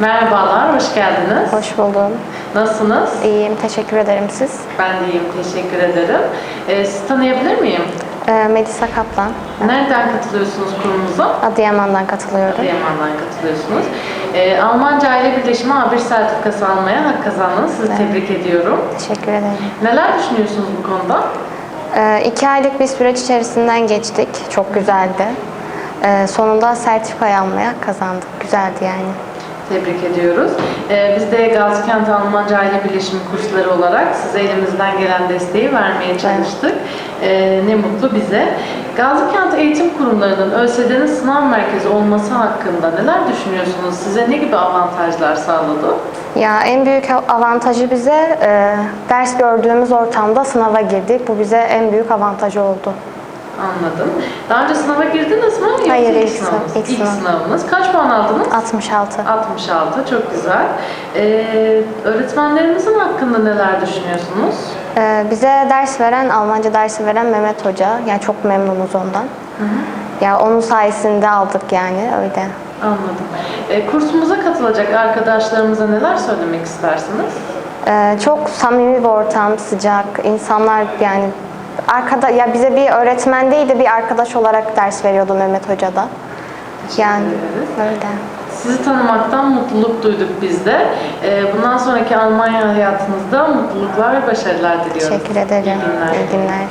Merhabalar, hoş geldiniz. Hoş buldum. Nasılsınız? İyiyim, teşekkür ederim siz. Ben de iyiyim, teşekkür ederim. Ee, sizi tanıyabilir miyim? Ee, Melisa Kaplan. Nereden katılıyorsunuz kurumuza? Adıyaman'dan katılıyorum. Adıyaman'dan katılıyorsunuz. Ee, Almanca Aile Birleşimi A1 sertifikası almaya hak kazandınız. Sizi tebrik ediyorum. Teşekkür ederim. Neler düşünüyorsunuz bu konuda? Ee, iki aylık bir süreç içerisinden geçtik. Çok güzeldi. Ee, sonunda sertifikayı almaya kazandık. Güzeldi yani. Tebrik ediyoruz. Ee, biz de Gazikent Almanca Aile Birleşimi kursları olarak size elimizden gelen desteği vermeye çalıştık. Ee, ne mutlu bize. Gazikent Eğitim Kurumlarının ÖSYD'nin sınav merkezi olması hakkında neler düşünüyorsunuz? Size ne gibi avantajlar sağladı? Ya en büyük avantajı bize e, ders gördüğümüz ortamda sınava girdik. Bu bize en büyük avantajı oldu. Anladım. Daha önce sınava girdiniz mi? Yoksa Hayır, ilk ilk sınav- sınavınız. ilk İlk sınav. sınavınız. Kaç puan aldınız? 66. 66. Çok güzel. Ee, öğretmenlerimizin hakkında neler düşünüyorsunuz? Ee, bize ders veren, Almanca dersi veren Mehmet Hoca. Yani çok memnunuz ondan. Ya onun sayesinde aldık yani öyle. Anladım. Ee, kursumuza katılacak arkadaşlarımıza neler söylemek istersiniz? Ee, çok samimi bir ortam, sıcak. insanlar yani arkada ya bize bir öğretmen değil de bir arkadaş olarak ders veriyordu Mehmet Hoca da. Yani öyle. Sizi tanımaktan mutluluk duyduk biz de. Ee, bundan sonraki Almanya hayatınızda mutluluklar ve başarılar diliyoruz. Teşekkür ederim. İyi günler. İyi günler.